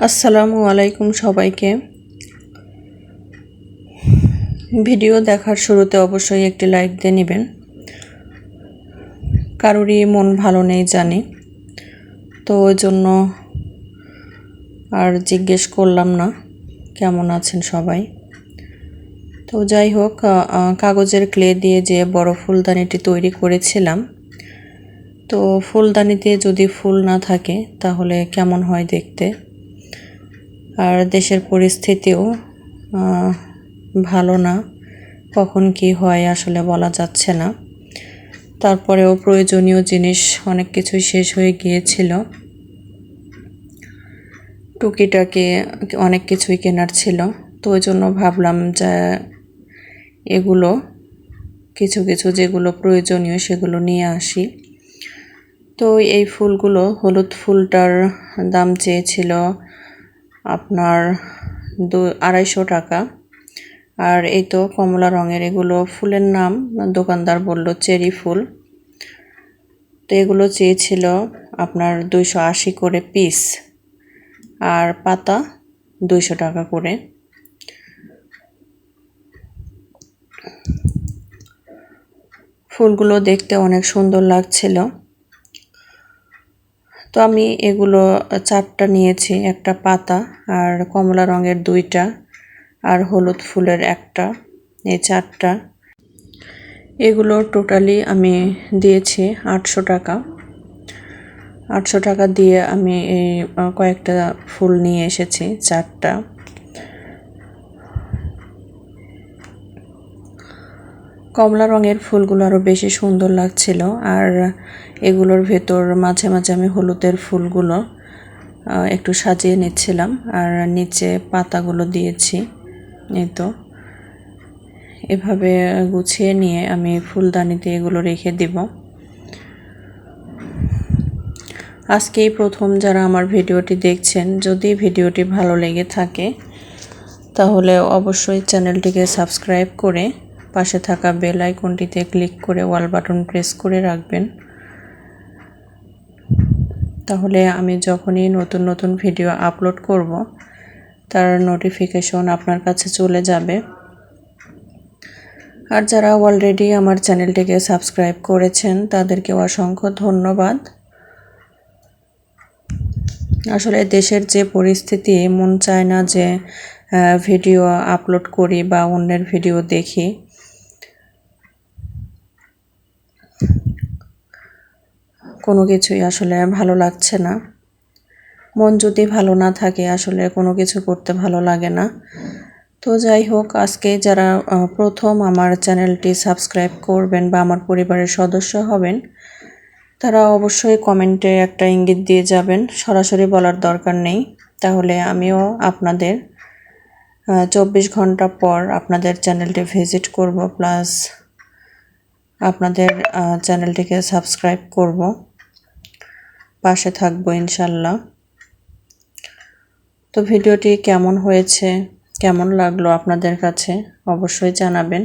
আসসালামু আলাইকুম সবাইকে। ভিডিও দেখার শুরুতে অবশ্যই একটি লাইক দিয়ে নেবেন। কারোরই মন ভালো নেই জানি। তো ওই জন্য আর জিজ্ঞেস করলাম না, কেমন আছেন সবাই? তো যাই হোক কাগজের ক্লে দিয়ে যে বড় ফুলদানিটি তৈরি করেছিলাম, তো ফুলদানিতে যদি ফুল না থাকে, তাহলে কেমন হয় দেখতে? আর দেশের পরিস্থিতিও ভালো না। কখন কি হয় আসলে বলা যাচ্ছে না। তারপরেও প্রয়োজনীয় জিনিস অনেক কিছুই শেষ হয়ে গিয়েছিল। টুকিটাকে অনেক কিছুই কেনার ছিল। তো ওই জন্য ভাবলাম যে এগুলো, কিছু কিছু যেগুলো প্রয়োজনীয় সেগুলো নিয়ে আসি। তো এই ফুলগুলো হলুদ ফুলটার দাম চেয়েছিল আপনার দু, আড়াইশো টাকা। আর এই তো কমলা রঙের এগুলো ফুলের নাম। দোকানদার বলল, চেরি ফুল। তো এগুলো চেয়েছিল আপনার দুইশো আশি করে পিস। আর পাতা দুইশো টাকা করে। ফুলগুলো দেখতে অনেক সুন্দর লাগছিল। তো আমি এগুলো, চারটা নিয়েছি, একটা পাতা আর কমলা রঙের দুইটা আর হলুদ ফুলের একটা, এই চারটা। এগুলো টোটালি আমি দিয়েছি আটশো টাকা। আটশো টাকা দিয়ে আমি এই কয়েকটা ফুল নিয়ে এসেছি, চারটা। কমলা রঙের ফুলগুলো আরও বেশি সুন্দর লাগছিল, আর এগুলোর ভেতর মাঝে মাঝে আমি হলুদের ফুলগুলো একটু সাজিয়ে নিচ্ছিলাম, আর নিচে পাতাগুলো দিয়েছি, এই তো। এভাবে গুছিয়ে নিয়ে আমি ফুলদানিতে এগুলো রেখে দিব। আজকেই প্রথম যারা আমার ভিডিওটি দেখছেন, যদি ভিডিওটি ভালো লেগে থাকে, তাহলে অবশ্যই চ্যানেলটিকে সাবস্ক্রাইব করে পাশে থাকা বেল আইকনটিতে ক্লিক করে ওয়াল বাটন প্রেস করে রাখবেন। তাহলে আমি যখনই নতুন নতুন ভিডিও আপলোড করব, তার নোটিফিকেশন আপনার কাছে চলে যাবে। আর যারা অলরেডি আমার চ্যানেলটিকে সাবস্ক্রাইব করেছেন তাদেরকে অসংখ্য ধন্যবাদ। আসলে দেশের যে পরিস্থিতি, মন চায় না যে ভিডিও আপলোড করি বা অন্যের ভিডিও দেখি। কোনো কিছুই আসলে ভালো লাগছে না। মন যদি ভালো না থাকে, আসলে কোনো কিছু করতে ভালো লাগে না। তো যাই হোক, আজকে যারা প্রথম আমার চ্যানেলটি সাবস্ক্রাইব করবেন বা আমার পরিবারের সদস্য হবেন, তারা অবশ্যই কমেন্টে একটা ইঙ্গিত দিয়ে যাবেন, সরাসরি বলার দরকার নেই। তাহলে আমিও আপনাদের চব্বিশ ঘণ্টা পর আপনাদের চ্যানেলটি ভিজিট করব, প্লাস আপনাদের চ্যানেলটিকে সাবস্ক্রাইব করব। পাশে থাকব ইনশাল্লাহ। তো ভিডিওটি কেমন হয়েছে, কেমন লাগল আপনাদের কাছে অবশ্যই জানাবেন।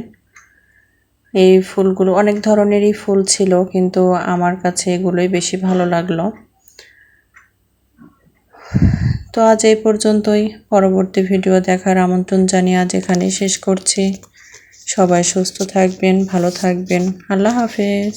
এই ফুলগুলো অনেক ধরনেরই ফুল ছিল, কিন্তু আমার কাছে এগুলোই বেশি ভালো লাগল। তো আজ এই পর্যন্তই। পরবর্তী ভিডিও দেখার আমন্ত্রণ জানিয়ে আজ এখানেই শেষ করছি। সবাই সুস্থ থাকবেন, ভালো থাকবেন। আল্লাহ হাফেজ।